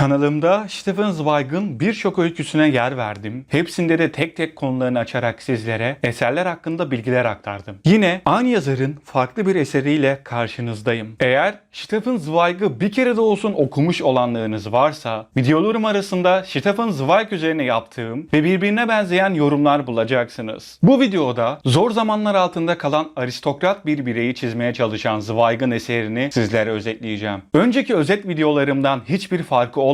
Kanalımda Stefan Zweig'ın birçok öyküsüne yer verdim. Hepsinde de tek tek konularını açarak sizlere eserler hakkında bilgiler aktardım. Yine aynı yazarın farklı bir eseriyle karşınızdayım. Eğer Stefan Zweig'ı bir kere de olsun okumuş olanlarınız varsa videolarım arasında Stefan Zweig üzerine yaptığım ve birbirine benzeyen yorumlar bulacaksınız. Bu videoda zor zamanlar altında kalan aristokrat bir bireyi çizmeye çalışan Zweig'ın eserini sizlere özetleyeceğim. Önceki özet videolarımdan hiçbir farkı olmayan,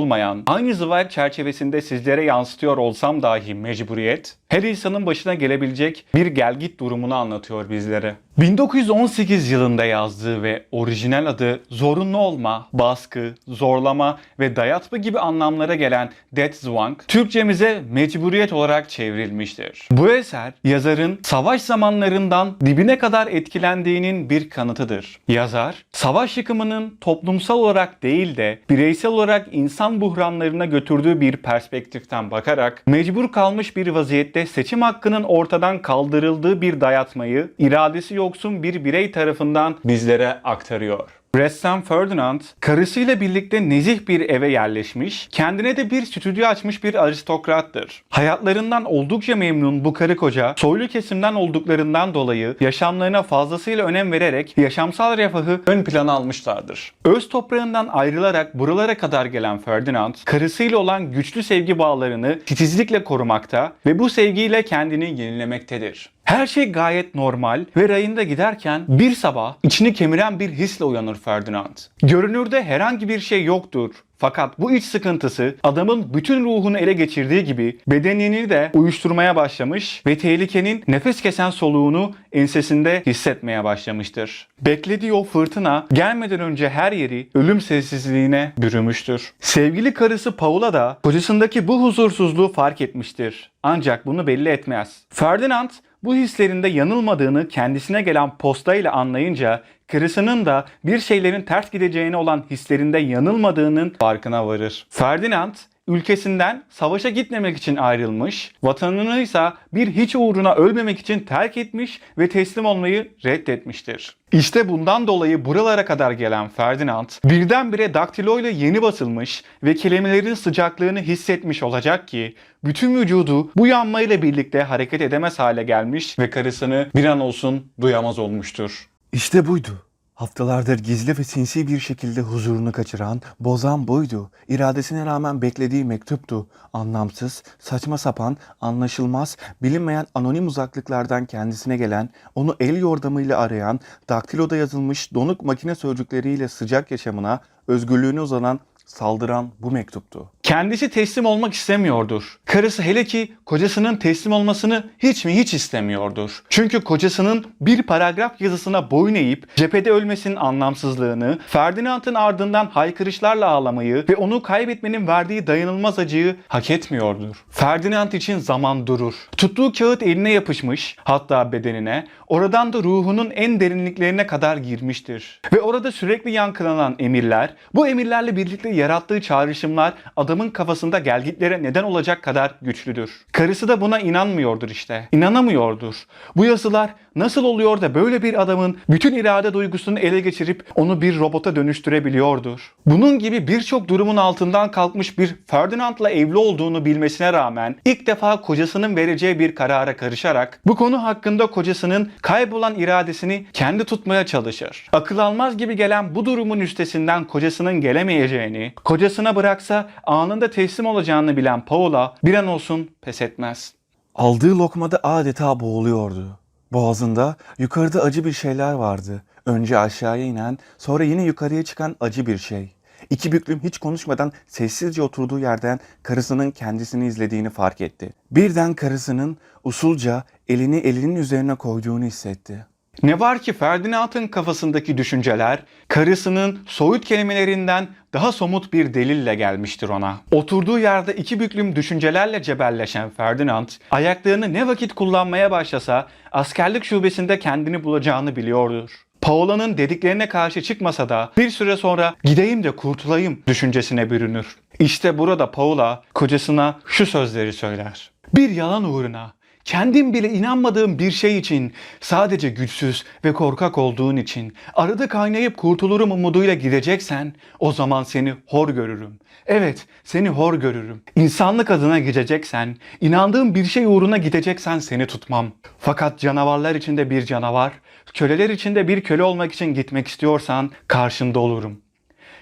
aynı Zweig çerçevesinde sizlere yansıtıyor olsam dahi mecburiyet, her insanın başına gelebilecek bir gelgit durumunu anlatıyor bizlere. 1918 yılında yazdığı ve orijinal adı zorunlu olma, baskı, zorlama ve dayatma gibi anlamlara gelen Deathzwang, Türkçemize mecburiyet olarak çevrilmiştir. Bu eser yazarın savaş zamanlarından dibine kadar etkilendiğinin bir kanıtıdır. Yazar, savaş yıkımının toplumsal olarak değil de bireysel olarak insan buhranlarına götürdüğü bir perspektiften bakarak mecbur kalmış bir vaziyette seçim hakkının ortadan kaldırıldığı bir dayatmayı iradesi yoksun bir birey tarafından bizlere aktarıyor. Ressam Ferdinand, karısıyla birlikte nezih bir eve yerleşmiş, kendine de bir stüdyo açmış bir aristokrattır. Hayatlarından oldukça memnun bu karı koca, soylu kesimden olduklarından dolayı yaşamlarına fazlasıyla önem vererek yaşamsal refahı ön plana almışlardır. Öz toprağından ayrılarak buralara kadar gelen Ferdinand, karısıyla olan güçlü sevgi bağlarını titizlikle korumakta ve bu sevgiyle kendini yenilemektedir. Her şey gayet normal ve rayında giderken bir sabah içini kemiren bir hisle uyanır Ferdinand. Görünürde herhangi bir şey yoktur. Fakat bu iç sıkıntısı adamın bütün ruhunu ele geçirdiği gibi bedenini de uyuşturmaya başlamış ve tehlikenin nefes kesen soluğunu ensesinde hissetmeye başlamıştır. Beklediği o fırtına gelmeden önce her yeri ölüm sessizliğine bürümüştür. Sevgili karısı Paula da kocasındaki bu huzursuzluğu fark etmiştir. Ancak bunu belli etmez. Ferdinand bu hislerinde yanılmadığını kendisine gelen postayla anlayınca karısının da bir şeylerin ters gideceğine olan hislerinde yanılmadığının farkına varır. Ferdinand ülkesinden savaşa gitmemek için ayrılmış, vatanını ise bir hiç uğruna ölmemek için terk etmiş ve teslim olmayı reddetmiştir. İşte bundan dolayı buralara kadar gelen Ferdinand birdenbire daktiloyla yeni basılmış ve kelimelerin sıcaklığını hissetmiş olacak ki bütün vücudu bu yanmayla birlikte hareket edemez hale gelmiş ve karısını bir an olsun duyamaz olmuştur. İşte buydu. Haftalardır gizli ve sinsi bir şekilde huzurunu kaçıran, bozan buydu. İradesine rağmen beklediği mektuptu. Anlamsız, saçma sapan, anlaşılmaz, bilinmeyen anonim uzaklıklardan kendisine gelen, onu el yordamıyla arayan, daktiloda yazılmış donuk makine sözcükleriyle sıcak yaşamına, özgürlüğüne uzanan, saldıran bu mektuptu. Kendisi teslim olmak istemiyordur. Karısı hele ki kocasının teslim olmasını hiç mi hiç istemiyordur. Çünkü kocasının bir paragraf yazısına boyun eğip cephede ölmesinin anlamsızlığını, Ferdinand'ın ardından haykırışlarla ağlamayı ve onu kaybetmenin verdiği dayanılmaz acıyı hak etmiyordur. Ferdinand için zaman durur. Tuttuğu kağıt eline yapışmış, hatta bedenine, oradan da ruhunun en derinliklerine kadar girmiştir. Ve orada sürekli yankılanan emirler, bu emirlerle birlikte yarattığı çağrışımlar adamın kafasında gelgitlere neden olacak kadar güçlüdür. Karısı da buna inanmıyordur işte. İnanamıyordur. Bu yazılar nasıl oluyor da böyle bir adamın bütün irade duygusunu ele geçirip onu bir robota dönüştürebiliyordur? Bunun gibi birçok durumun altından kalkmış bir Ferdinand'la evli olduğunu bilmesine rağmen ilk defa kocasının vereceği bir karara karışarak bu konu hakkında kocasının kaybolan iradesini kendi tutmaya çalışır. Akıl almaz gibi gelen bu durumun üstesinden kocasının gelemeyeceğini, kocasına bıraksa anında teslim olacağını bilen Paula bir an olsun pes etmez. Aldığı lokmada adeta boğuluyordu. Boğazında yukarıda acı bir şeyler vardı. Önce aşağıya inen, sonra yine yukarıya çıkan acı bir şey. İki büklüm hiç konuşmadan sessizce oturduğu yerden karısının kendisini izlediğini fark etti. Birden karısının usulca elini elinin üzerine koyduğunu hissetti. Ne var ki Ferdinand'ın kafasındaki düşünceler karısının soyut kelimelerinden daha somut bir delille gelmiştir ona. Oturduğu yerde iki büklüm düşüncelerle cebelleşen Ferdinand ayaklarını ne vakit kullanmaya başlasa askerlik şubesinde kendini bulacağını biliyordur. Paola'nın dediklerine karşı çıkmasa da bir süre sonra gideyim de kurtulayım düşüncesine bürünür. İşte burada Paola kocasına şu sözleri söyler. Bir yalan uğruna Kendim bile inanmadığım bir şey için, sadece güçsüz ve korkak olduğun için arada kaynayıp kurtulurum umuduyla gideceksen o zaman seni hor görürüm. Evet, seni hor görürüm. İnsanlık adına gideceksen, inandığım bir şey uğruna gideceksen seni tutmam. Fakat canavarlar içinde bir canavar, köleler içinde bir köle olmak için gitmek istiyorsan karşında olurum.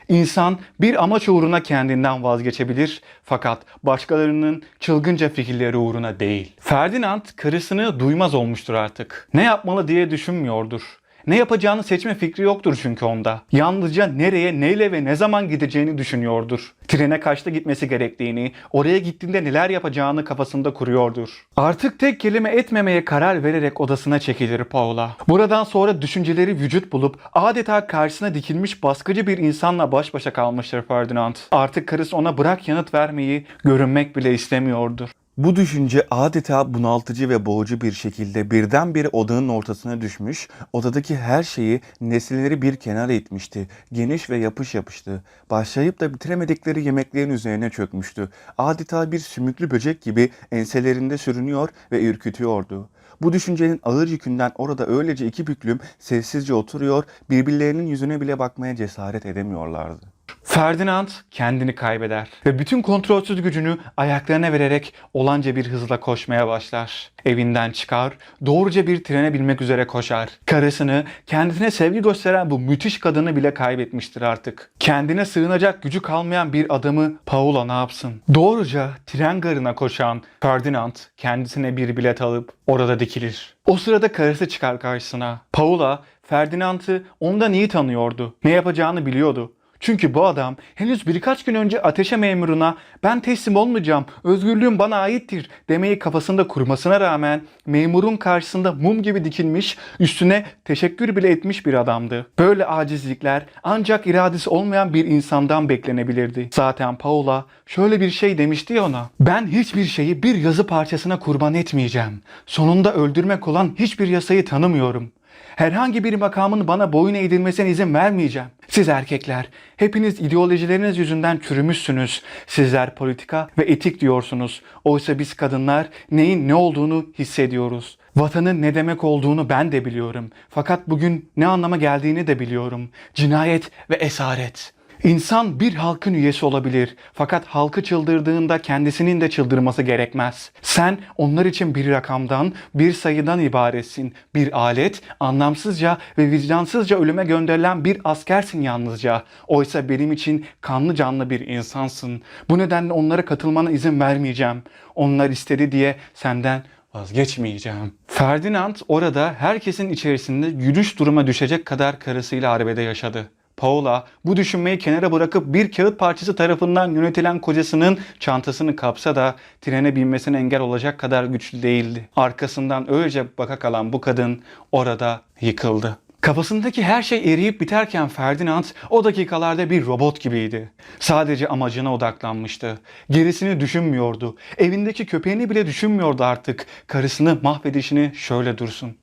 İnsan bir amaç uğruna kendinden vazgeçebilir fakat başkalarının çılgınca fikirleri uğruna değil. Ferdinand karısını duymaz olmuştur artık. Ne yapmalı diye düşünmüyordur. Ne yapacağını seçme fikri yoktur çünkü onda. Yalnızca nereye, neyle ve ne zaman gideceğini düşünüyordur. Trene kaçta gitmesi gerektiğini, oraya gittiğinde neler yapacağını kafasında kuruyordur. Artık tek kelime etmemeye karar vererek odasına çekilir Paula. Buradan sonra düşünceleri vücut bulup adeta karşısına dikilmiş baskıcı bir insanla baş başa kalmıştır Ferdinand. Artık karısı ona bırak yanıt vermeyi, görünmek bile istemiyordur. Bu düşünce adeta bunaltıcı ve boğucu bir şekilde birdenbire odanın ortasına düşmüş, odadaki her şeyi, nesneleri bir kenara itmişti. Geniş ve yapış yapıştı. Başlayıp da bitiremedikleri yemeklerin üzerine çökmüştü. Adeta bir sümüklü böcek gibi enselerinde sürünüyor ve ürkütüyordu. Bu düşüncenin ağır yükünden orada öylece iki büklüm sessizce oturuyor, birbirlerinin yüzüne bile bakmaya cesaret edemiyorlardı. Ferdinand kendini kaybeder ve bütün kontrolsüz gücünü ayaklarına vererek olanca bir hızla koşmaya başlar. Evinden çıkar, doğruca bir trene binmek üzere koşar. Karısını, kendisine sevgi gösteren bu müthiş kadını bile kaybetmiştir artık. Kendine sığınacak gücü kalmayan bir adamı Paula ne yapsın? Doğruca tren garına koşan Ferdinand kendisine bir bilet alıp orada dikilir. O sırada karısı çıkar karşısına. Paula, Ferdinand'ı ondan iyi tanıyordu. Ne yapacağını biliyordu. Çünkü bu adam henüz birkaç gün önce ateşe memuruna ben teslim olmayacağım, özgürlüğüm bana aittir demeyi kafasında kurmasına rağmen memurun karşısında mum gibi dikilmiş, üstüne teşekkür bile etmiş bir adamdı. Böyle acizlikler ancak iradesi olmayan bir insandan beklenebilirdi. Zaten Paula şöyle bir şey demişti ona. Ben hiçbir şeyi bir yazı parçasına kurban etmeyeceğim. Sonunda öldürmek olan hiçbir yasayı tanımıyorum. Herhangi bir makamın bana boyun eğdirmesine izin vermeyeceğim. Siz erkekler, hepiniz ideolojileriniz yüzünden çürümüşsünüz. Sizler politika ve etik diyorsunuz. Oysa biz kadınlar neyin ne olduğunu hissediyoruz. Vatanın ne demek olduğunu ben de biliyorum. Fakat bugün ne anlama geldiğini de biliyorum. Cinayet ve esaret. İnsan bir halkın üyesi olabilir fakat halkı çıldırdığında kendisinin de çıldırması gerekmez. Sen onlar için bir rakamdan, bir sayıdan ibaretsin. Bir alet, anlamsızca ve vicdansızca ölüme gönderilen bir askersin yalnızca. Oysa benim için kanlı canlı bir insansın. Bu nedenle onlara katılmana izin vermeyeceğim. Onlar istedi diye senden vazgeçmeyeceğim. Ferdinand orada herkesin içerisinde yürüyüş duruma düşecek kadar karısıyla arbede yaşadı. Paula bu düşünmeyi kenara bırakıp bir kağıt parçası tarafından yönetilen kocasının çantasını kapsa da trene binmesine engel olacak kadar güçlü değildi. Arkasından öylece baka kalan bu kadın orada yıkıldı. Kafasındaki her şey eriyip biterken Ferdinand o dakikalarda bir robot gibiydi. Sadece amacına odaklanmıştı. Gerisini düşünmüyordu. Evindeki köpeğini bile düşünmüyordu artık. Karısını mahvedişini şöyle dursun.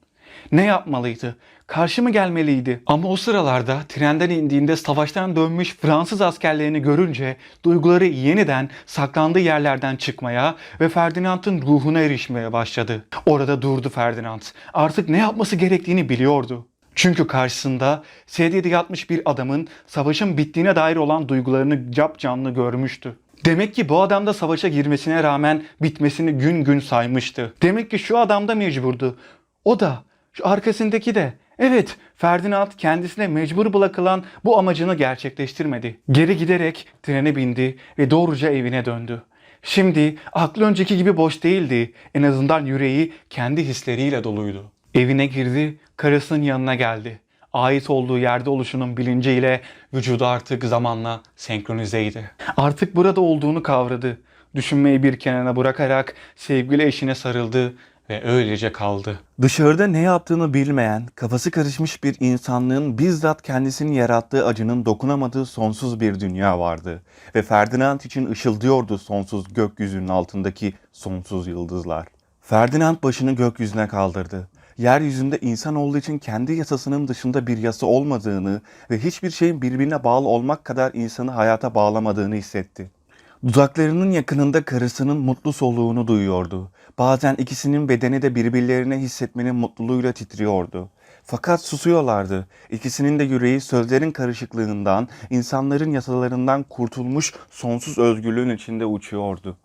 Ne yapmalıydı? Karşı mı gelmeliydi? Ama o sıralarda trenden indiğinde savaştan dönmüş Fransız askerlerini görünce duyguları yeniden saklandığı yerlerden çıkmaya ve Ferdinand'ın ruhuna erişmeye başladı. Orada durdu Ferdinand. Artık ne yapması gerektiğini biliyordu. Çünkü karşısında sedyede yatmış bir adamın savaşın bittiğine dair olan duygularını cap canlı görmüştü. Demek ki bu adam da savaşa girmesine rağmen bitmesini gün gün saymıştı. Demek ki şu adam da mecburdu. O da, şu arkasındaki de. Evet, Ferdinand kendisine mecbur bırakılan bu amacını gerçekleştirmedi. Geri giderek trene bindi ve doğruca evine döndü. Şimdi aklı önceki gibi boş değildi. En azından yüreği kendi hisleriyle doluydu. Evine girdi, karısının yanına geldi. Ait olduğu yerde oluşunun bilinciyle vücudu artık zamanla senkronizeydi. Artık burada olduğunu kavradı. Düşünmeyi bir kenara bırakarak sevgili eşine sarıldı ve öylece kaldı. Dışarıda ne yaptığını bilmeyen, kafası karışmış bir insanlığın bizzat kendisini yarattığı acının dokunamadığı sonsuz bir dünya vardı. Ve Ferdinand için ışıldıyordu sonsuz gökyüzünün altındaki sonsuz yıldızlar. Ferdinand başını gökyüzüne kaldırdı. Yeryüzünde insan olduğu için kendi yasasının dışında bir yasa olmadığını ve hiçbir şeyin birbirine bağlı olmak kadar insanı hayata bağlamadığını hissetti. Dudaklarının yakınında karısının mutlu soluğunu duyuyordu. Bazen ikisinin bedeni de birbirlerine hissetmenin mutluluğuyla titriyordu. Fakat susuyorlardı. İkisinin de yüreği sözlerin karışıklığından, insanların yasalarından kurtulmuş sonsuz özgürlüğün içinde uçuyordu.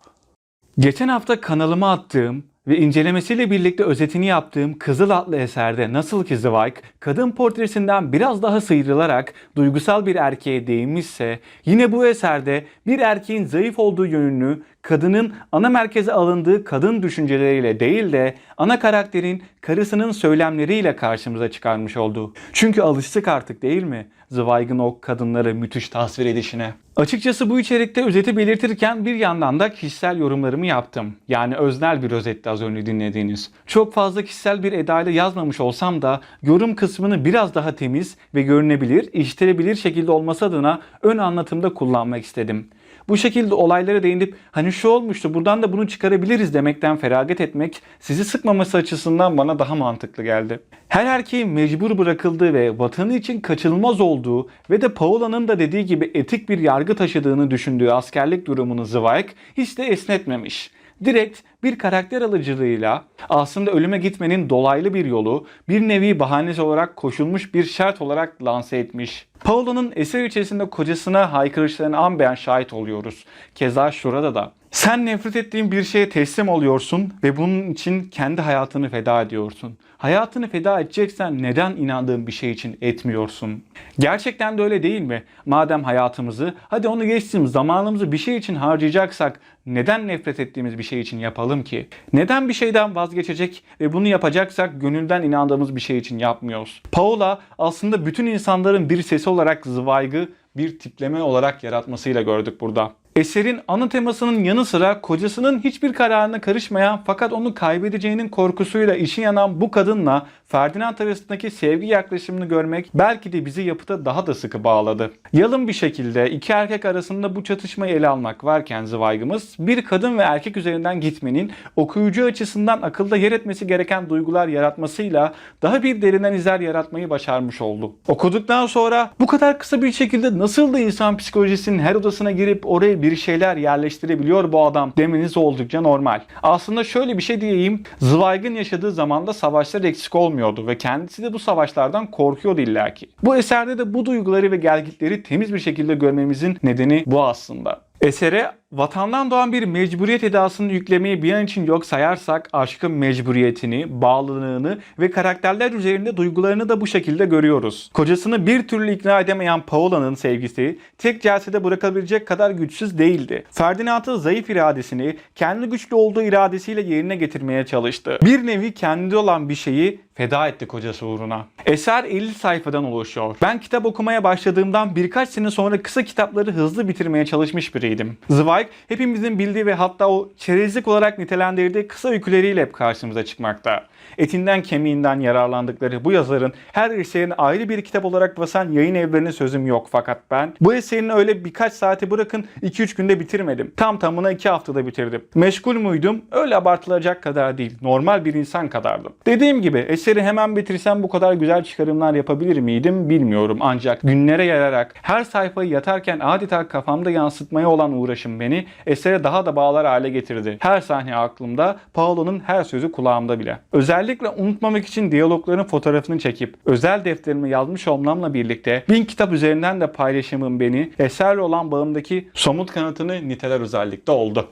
Geçen hafta kanalıma attığım ve incelemesiyle birlikte özetini yaptığım Kızıl adlı eserde nasıl ki Zweig kadın portresinden biraz daha sıyrılarak duygusal bir erkeğe değinmişse yine bu eserde bir erkeğin zayıf olduğu yönünü kadının ana merkeze alındığı kadın düşünceleriyle değil de ana karakterin karısının söylemleriyle karşımıza çıkarmış oldu. Çünkü alıştık artık değil mi? Zweig'ın o kadınları müthiş tasvir edişine. Açıkçası bu içerikte özeti belirtirken bir yandan da kişisel yorumlarımı yaptım. Yani öznel bir özetti az önce dinlediğiniz. Çok fazla kişisel bir edayla yazmamış olsam da yorum kısmını biraz daha temiz ve görünebilir, işitilebilir şekilde olması adına ön anlatımda kullanmak istedim. Bu şekilde olaylara değinip hani şu olmuştu buradan da bunu çıkarabiliriz demekten feragat etmek sizi sıkmaması açısından bana daha mantıklı geldi. Her erkeğin mecbur bırakıldığı ve vatanı için kaçınılmaz olduğu ve de Paula'nın da dediği gibi etik bir yargı taşıdığını düşündüğü askerlik durumunu Zweig hiç de esnetmemiş direkt bir karakter alıcılığıyla aslında ölüme gitmenin dolaylı bir yolu, bir nevi bahanesi olarak koşulmuş bir şart olarak lanse etmiş. Paolo'nun eser içerisinde kocasına haykırışlarına an beyan şahit oluyoruz. Keza şurada da. Sen nefret ettiğin bir şeye teslim oluyorsun ve bunun için kendi hayatını feda ediyorsun. Hayatını feda edeceksen neden inandığın bir şey için etmiyorsun? Gerçekten de öyle değil mi? Madem hayatımızı, hadi onu geçtim zamanımızı bir şey için harcayacaksak neden nefret ettiğimiz bir şey için yapalım ki? Neden bir şeyden vazgeçecek ve bunu yapacaksak gönülden inandığımız bir şey için yapmıyoruz? Paola aslında bütün insanların bir sesi olarak Zweig'ı bir tipleme olarak yaratmasıyla gördük burada. Eserin ana temasının yanı sıra kocasının hiçbir kararına karışmayan fakat onu kaybedeceğinin korkusuyla işi yanan bu kadınla Ferdinand arasındaki sevgi yaklaşımını görmek belki de bizi yapıta daha da sıkı bağladı. Yalın bir şekilde iki erkek arasında bu çatışmayı ele almak varken Zweig'ımız bir kadın ve erkek üzerinden gitmenin okuyucu açısından akılda yer etmesi gereken duygular yaratmasıyla daha bir derinden izler yaratmayı başarmış oldu. Okuduktan sonra bu kadar kısa bir şekilde nasıl da insan psikolojisinin her odasına girip oraya bir şeyler yerleştirebiliyor bu adam demeniz oldukça normal. Aslında şöyle bir şey diyeyim. Zweig'ın yaşadığı zamanda savaşlar eksik olmuyordu ve kendisi de bu savaşlardan korkuyordu illaki. Bu eserde de bu duyguları ve gelgitleri temiz bir şekilde görmemizin nedeni bu aslında. Esere vatandan doğan bir mecburiyet edasını yüklemeyi bir an için yok sayarsak aşkın mecburiyetini, bağlılığını ve karakterler üzerinde duygularını da bu şekilde görüyoruz. Kocasını bir türlü ikna edemeyen Paola'nın sevgisi tek celsede bırakabilecek kadar güçsüz değildi. Ferdinand'ın zayıf iradesini kendi güçlü olduğu iradesiyle yerine getirmeye çalıştı. Bir nevi kendi olan bir şeyi feda etti kocası uğruna. Eser 50 sayfadan oluşuyor. Ben kitap okumaya başladığımdan birkaç sene sonra kısa kitapları hızlı bitirmeye çalışmış biriydim. Zweig hepimizin bildiği ve hatta o çerezlik olarak nitelendirdiği kısa öyküleriyle hep karşımıza çıkmakta. Etinden kemiğinden yararlandıkları bu yazarın her eserini ayrı bir kitap olarak basan yayın evlerine sözüm yok fakat ben bu eserini öyle birkaç saate bırakın 2-3 günde bitirmedim. Tam tamına 2 haftada bitirdim. Meşgul muydum? Öyle abartılacak kadar değil. Normal bir insan kadardım. Dediğim gibi eseri hemen bitirsem bu kadar güzel çıkarımlar yapabilir miydim bilmiyorum. Ancak günlere yararak her sayfayı yatarken adeta kafamda yansıtmaya olan uğraşım beni esere daha da bağlar hale getirdi. Her sahne aklımda, Paolo'nun her sözü kulağımda bile. Özellikle unutmamak için diyalogların fotoğrafını çekip özel defterime yazmış olmamla birlikte bin kitap üzerinden de paylaşımım beni eserle olan bağımdaki somut kanıtını niteler özellikle oldu.